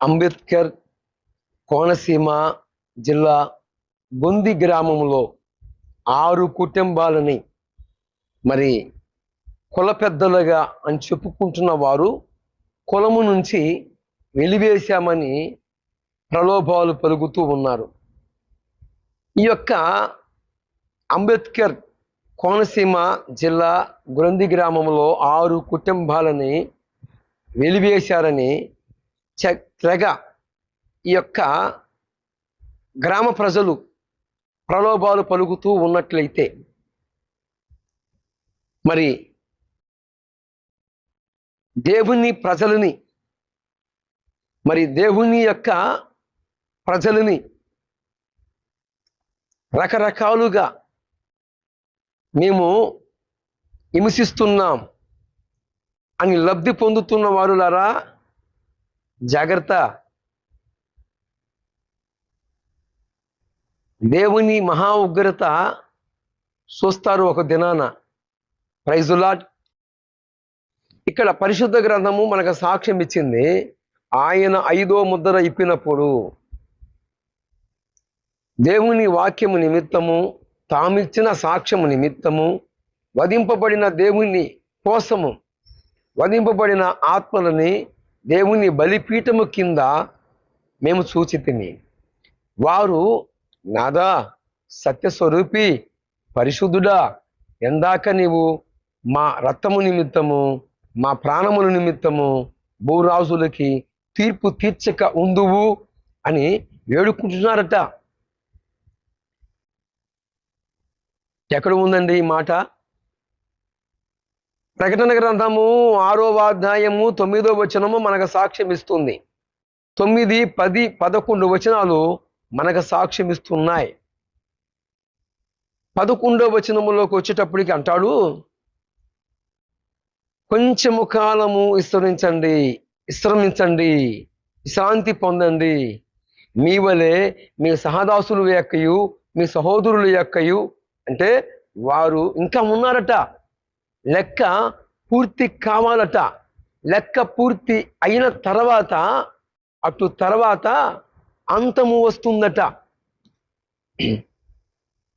అంబేద్కర్ కోనసీమ జిల్లా బొంది గ్రామంలో ఆరు కుటుంబాలని మరి కుల పెద్దలుగా అని చెప్పుకుంటున్న వారు కులము నుంచి వెలివేశామని ప్రలోభాలు పలుకుతూ ఉన్నారు. ఈ యొక్క అంబేద్కర్ కోనసీమ జిల్లా గురంది గ్రామంలో ఆరు కుటుంబాలని వెలివేశారని తెగ ఈ యొక్క గ్రామ ప్రజలు ప్రలోభాలు పలుకుతూ ఉన్నట్లయితే మరి దేవుని ప్రజలని మరి దేవుని యొక్క ప్రజలని రకరకాలుగా మేము హింసిస్తున్నాం అని లబ్ధి పొందుతున్న వారులారా జాగ్రత్త. దేవుని మహా ఉగ్రత చూస్తారు ఒక దినాన. ప్రైజులాట్ ఇక్కడ పరిశుద్ధ గ్రంథము మనకు సాక్ష్యం ఇచ్చింది. ఆయన ఐదో ముద్ర ఇప్పినప్పుడు దేవుని వాక్యము నిమిత్తము తామిచ్చిన సాక్ష్యము నిమిత్తము వధింపబడిన దేవుని కోసము వధింపబడిన ఆత్మలని దేవుని బలిపీఠము కింద మేము సూచితిని వారు నాదా సత్యస్వరూపి పరిశుద్ధుడా ఎందాక నీవు మా రక్తము నిమిత్తము మా ప్రాణముల నిమిత్తము భూరాజులకి తీర్పు తీర్చక ఉందువు అని వేడుకుంటున్నారట. ఎక్కడ ఉందండి ఈ మాట? ప్రకటన గ్రంథము ఆరో అధ్యాయము తొమ్మిదో వచనము మనకు సాక్ష్యం ఇస్తుంది. తొమ్మిది పది పదకొండు వచనాలు మనకు సాక్ష్యం ఇస్తున్నాయి. పదకొండో వచనములోకి వచ్చేటప్పటికి అంటాడు కొంచెము కాలము విస్తరించండి విశ్రమించండి శాంతి పొందండి. మీ వలె మీ సహదాసులు యొక్కయు మీ సహోదరుల యొక్కయు అంటే వారు ఇంకా ఉన్నారట. లెక్క పూర్తి కావాలట. లెక్క పూర్తి అయిన తర్వాత అటు తర్వాత అంతము వస్తుందట.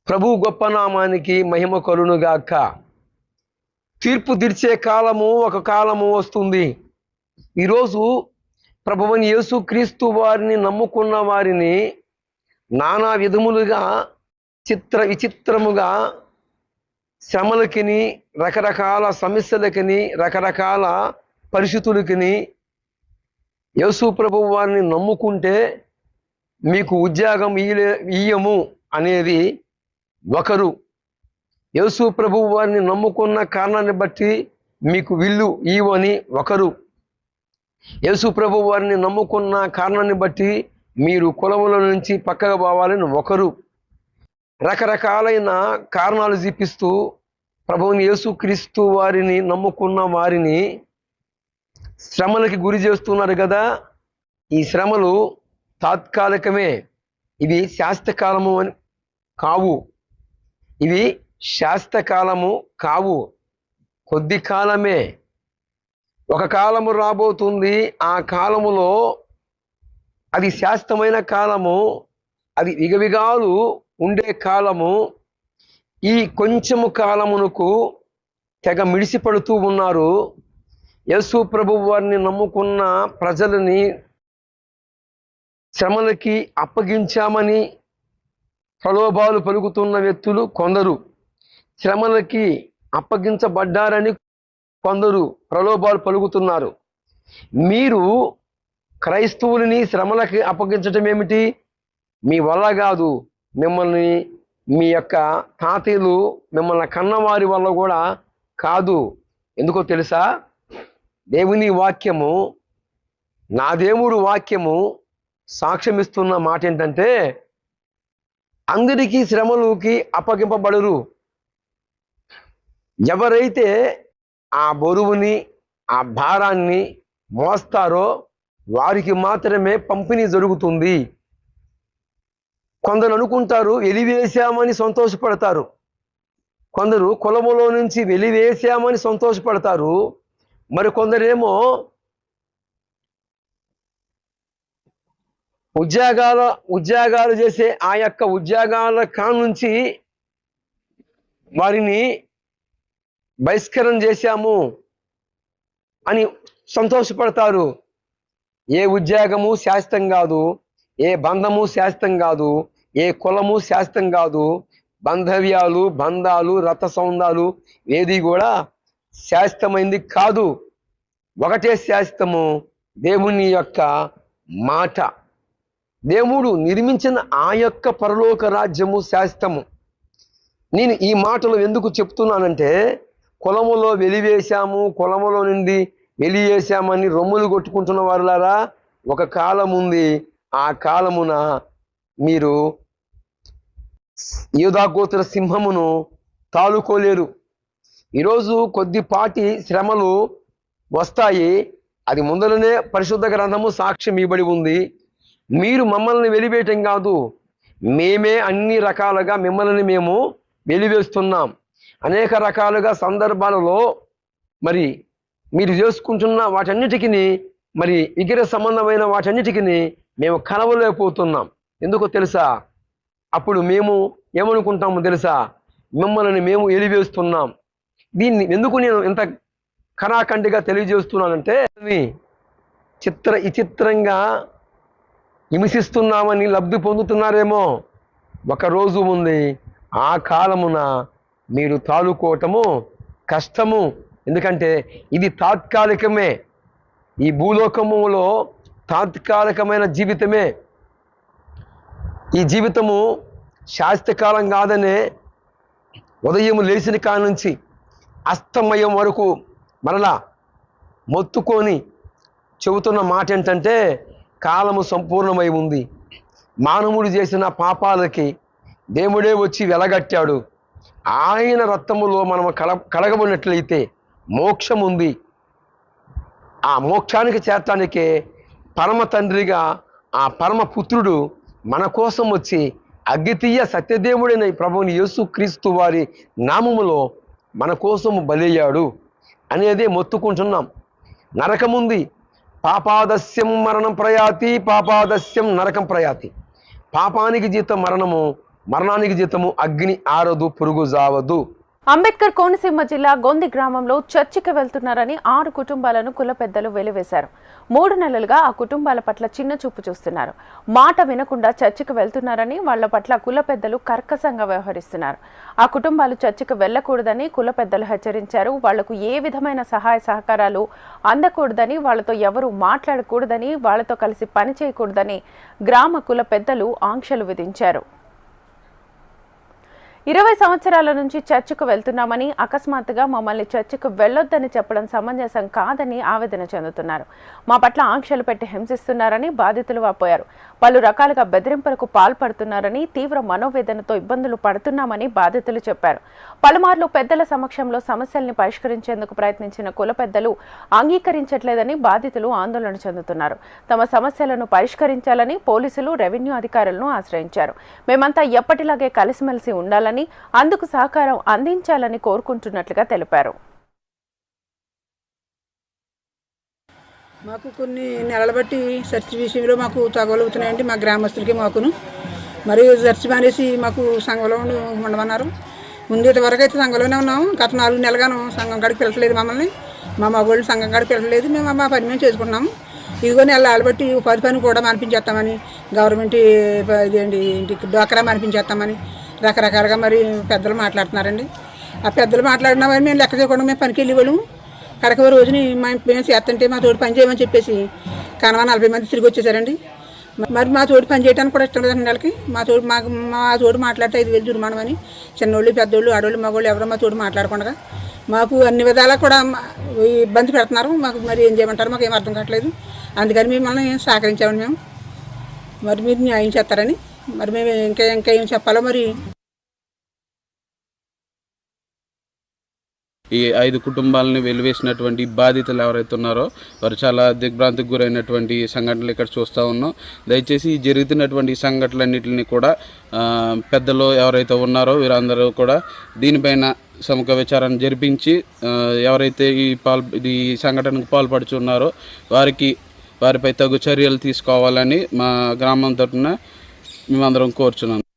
ప్రభు గొప్ప నామానికి మహిమ కలునుగాక తీర్పు తీర్చే కాలము ఒక కాలము వస్తుంది. ఈరోజు ప్రభువని యేసుక్రీస్తు వారిని నమ్ముకున్న వారిని నానా విధములుగా చిత్ర విచిత్రముగా శ్రమలకిని రకరకాల సమస్యలకిని రకరకాల పరిస్థితులకిని యేసు ప్రభు వారిని నమ్ముకుంటే మీకు ఉద్యోగం ఇయ్యలే ఇయ్యము అనేది ఒకరు. యేసు ప్రభు వారిని నమ్ముకున్న కారణాన్ని బట్టి మీకు విల్లు ఇవ్వని ఒకరు. యేసు ప్రభు వారిని నమ్ముకున్న కారణాన్ని బట్టి మీరు కులముల నుంచి పక్కగా పోవాలని ఒకరు. రకరకాలైన కారణాలు చూపిస్తూ ప్రభువుని యేసుక్రీస్తు వారిని నమ్ముకున్న వారిని శ్రమలకి గురి చేస్తున్నారు కదా. ఈ శ్రమలు తాత్కాలికమే. ఇవి శాస్త్రకాలము అని కావు. ఇవి శాస్త్రకాలము కావు. కొద్ది కాలమే. ఒక కాలము రాబోతుంది. ఆ కాలములో అది శాస్త్రమైన కాలము. అది విగవిగాలు ఉండే కాలము ఈ కొంచెము కాలమునకు తెగ మిడిసిపడుతూ ఉన్నారు. యేసు ప్రభు వారిని నమ్ముకున్న ప్రజలని శ్రమలకి అప్పగించామని ప్రలోభాలు పలుకుతున్న వ్యక్తులు కొందరు. శ్రమలకి అప్పగించబడ్డారని కొందరు ప్రలోభాలు పలుకుతున్నారు. మీరు క్రైస్తవులని శ్రమలకి అప్పగించటం ఏమిటి మీ వల్ల కాదు. మిమ్మల్ని మీ యొక్క తాతయ్యలు మిమ్మల్ని కన్నవారి వల్ల కూడా కాదు. ఎందుకో తెలుసా? దేవుని వాక్యము నా దేవుడు వాక్యము సాక్ష్యమిస్తున్న మాట ఏంటంటే అందరికీ శ్రమలోకి అప్పగింపబడరు. ఎవరైతే ఆ బరువుని ఆ భారాన్ని మోస్తారో వారికి మాత్రమే పంపిణీ జరుగుతుంది. కొందరు అనుకుంటారు వెలివేశామని సంతోషపడతారు. కొందరు కులములో నుంచి వెలివేశామని సంతోషపడతారు. మరి కొందరేమో ఉద్యోగాల ఉద్యోగాలు చేసే ఆ యొక్క ఉద్యోగాల నుంచి వారిని బహిష్కరణ చేశాము అని సంతోషపడతారు. ఏ ఉద్యోగము శాశ్వతం కాదు ఏ బంధము శాశ్వతం కాదు ఏ కులము శాస్త్రం కాదు. బంధవ్యాలు బంధాలు రథ సౌందాలు ఏది కూడా శాస్త్రమైంది కాదు. ఒకటే శాస్త్రము దేవుని యొక్క మాట. దేవుడు నిర్మించిన ఆ యొక్క పరలోక రాజ్యము శాస్త్రము నేను ఈ మాటలు ఎందుకు చెప్తున్నానంటే కులములో వెలివేశాము కులములో నుండి వెలివేశామని రొమ్ములు కొట్టుకుంటున్న వారులారా ఒక కాలం ఉంది ఆ కాలమున మీరు యూధాగోత్ర సింహమును తాలుకోలేరు ఈరోజు కొద్దిపాటి శ్రమలు వస్తాయి. అది ముందరనే పరిశుద్ధ గ్రంథము సాక్ష్యం ఇవ్వబడి ఉంది. మీరు మమ్మల్ని వెలివేయటం కాదు. మేమే అన్ని రకాలుగా మిమ్మల్ని మేము వెలివేస్తున్నాం. అనేక రకాలుగా సందర్భాలలో మరి మీరు చేసుకుంటున్న వాటన్నిటికీ మరి విగ్రహ సంబంధమైన వాటన్నిటికీ మేము కలవలేకపోతున్నాం. ఎందుకో తెలుసా? అప్పుడు మేము ఏమనుకుంటామో తెలుసా? మిమ్మల్ని మేము ఎలివేస్తున్నాం. దీన్ని ఎందుకు నేను ఇంత కరాఖండిగా తెలియజేస్తున్నానంటే చిత్ర విచిత్రంగా హింసిస్తున్నామని లబ్ధి పొందుతున్నారేమో. ఒక రోజు ఉంది ఆ కాలమున మీరు తాలుకోవటము కష్టము. ఎందుకంటే ఇది తాత్కాలికమే. ఈ భూలోకములో తాత్కాలికమైన జీవితమే. ఈ జీవితము శాస్త్రకాలం కాదనే ఉదయం లేచిన కాడ నుంచి అస్తమయం వరకు మరలా మొత్తుకొని చెబుతున్న మాట ఏంటంటే కాలము సంపూర్ణమై ఉంది. మానవుడు చేసిన పాపాలకి దేవుడే వచ్చి వెలగట్టాడు. ఆయన రక్తములో మనం కల కడగబడినట్లయితే మోక్షం ఉంది ఆ మోక్షానికి చేరటానికే పరమ తండ్రిగా ఆ పరమ పుత్రుడు మన కోసం వచ్చి అగ్గితీయ సత్యదేవుడైన ప్రభుని ప్రభువుని యేసు క్రీస్తు వారి నామములో మన కోసం బలయ్యాడు అనేదే మొత్తుకుంటున్నాం. నరకముంది పాపాదస్యం మరణం ప్రయాతి పాపాదస్యం నరకం ప్రయాతి. పాపానికి జీతం మరణము మరణానికి జీతము అగ్ని ఆరదు పురుగు జావదు. అంబేద్కర్ కోనసీమ జిల్లా గొంది గ్రామంలో చర్చికి వెళ్తున్నారని ఆరు కుటుంబాలను కుల పెద్దలు వెలివేశారు. మూడు నెలలుగా ఆ కుటుంబాల పట్ల చిన్న చూపు చూస్తున్నారు. మాట వినకుండా చర్చికి వెళ్తున్నారని వాళ్ళ పట్ల కుల పెద్దలు కర్కశంగా వ్యవహరిస్తున్నారు. ఆ కుటుంబాలు చర్చికి వెళ్ళకూడదని కుల పెద్దలు హెచ్చరించారు. వాళ్ళకు ఏ విధమైన సహాయ సహకారాలు అందకూడదని వాళ్ళతో ఎవరు మాట్లాడకూడదని వాళ్ళతో కలిసి పని చేయకూడదని గ్రామ కుల పెద్దలు ఆంక్షలు విధించారు. ఇరవై సంవత్సరాల నుంచి చర్చకు వెళ్తున్నామని అకస్మాత్తుగా మమ్మల్ని చర్చకు వెళ్ళొద్దని చెప్పడం సమంజసం కాదని ఆవేదన చెందుతున్నారు. మా పట్ల ఆంక్షలు పెట్టి హింసిస్తున్నారని బాధితులు వాపోయారు. పలు రకాలుగా బెదిరింపులకు పాల్పడుతున్నారని తీవ్ర మనోవేదనతో ఇబ్బందులు పడుతున్నామని బాధితులు చెప్పారు. పలుమార్లు పెద్దల సమక్షంలో సమస్యల్ని పరిష్కరించేందుకు ప్రయత్నించిన కుల పెద్దలు అంగీకరించట్లేదని బాధితులు ఆందోళన చెందుతున్నారు. తమ సమస్యలను పరిష్కరించాలని పోలీసులు రెవెన్యూ అధికారులను ఆశ్రయించారు. మేమంతా ఎప్పటిలాగే కలిసిమెలిసి ఉండాలని అందుకు సహకారం అందించాలని కోరుకుంటున్నట్లుగా తెలిపారు. మాకు కొన్ని నెలలు బట్టి సెర్చ్ విషయంలో మాకు తగవలు అవుతున్నాయండి మా గ్రామస్తులకి మాకును. మరియు సెర్చ్ మానేసి మాకు సంఘంలో ఉండమన్నారు. ముందు ఇంతవరకు అయితే సంఘంలోనే ఉన్నాము. గత నాలుగు నెలలుగాను సంఘం కాడికి పిలవలేదు మమ్మల్ని. మా మగవాళ్ళు సంఘం కాడికి పిలవలేదు మేము మా పని మేము చేసుకున్నాము ఇదిగో నెలలు బట్టి ఉపాధి పని కూడా మనిపించేస్తామని గవర్నమెంట్ ఇదేంటి ఇంటికి డోకరా మనిపించేస్తామని రకరకాలుగా మరి పెద్దలు మాట్లాడుతున్నారండి. ఆ పెద్దలు మాట్లాడినా మరి మేము లెక్క చేయకుండా మేము పనికి వెళ్ళేవాళ్ళము కడకవ రోజుని మా మేము చేస్తుంటే మా తోడు పని చేయమని చెప్పేసి కనవా నలభై మంది తిరిగి వచ్చేసారండి. మరి మా తోడు పని చేయడానికి కూడా ఇష్టం లేదండి వాళ్ళకి. మా తోడు మా మా తోడు మాట్లాడితే ఐదు వేలు జుర్మానమని చిన్నోళ్ళు పెద్దోళ్ళు ఆడోళ్ళు మగోళ్ళు ఎవరో మా తోడు మాట్లాడకుండా మాకు అన్ని విధాలా కూడా ఇబ్బంది పెడుతున్నారు. మాకు మరి ఏం చేయమంటారు మాకు ఏం అర్థం కావట్లేదు. అందుకని మిమ్మల్ని సహకరించామని మేము. మరి మీరు న్యాయం చేస్తారని మరి మేము ఇంకా ఇంకా ఏం చెప్పాలా మరి? ఈ ఐదు కుటుంబాలని వెలివేసినటువంటి బాధితులు ఎవరైతే ఉన్నారో వారు చాలా దిగ్భ్రాంతికి గురైనటువంటి సంఘటనలు ఇక్కడ చూస్తూ ఉన్నాం. దయచేసి జరుగుతున్నటువంటి సంఘటనలన్నింటినీ కూడా పెద్దలు ఎవరైతే ఉన్నారో వీరందరూ కూడా దీనిపైన సముఖ విచారణ జరిపించి ఎవరైతే ఈ పాల్ ఈ సంఘటనకు పాల్పడుచున్నారో వారికి వారిపై తగు చర్యలు తీసుకోవాలని మా గ్రామం తరఫున మేమందరం కోరుచున్నాం.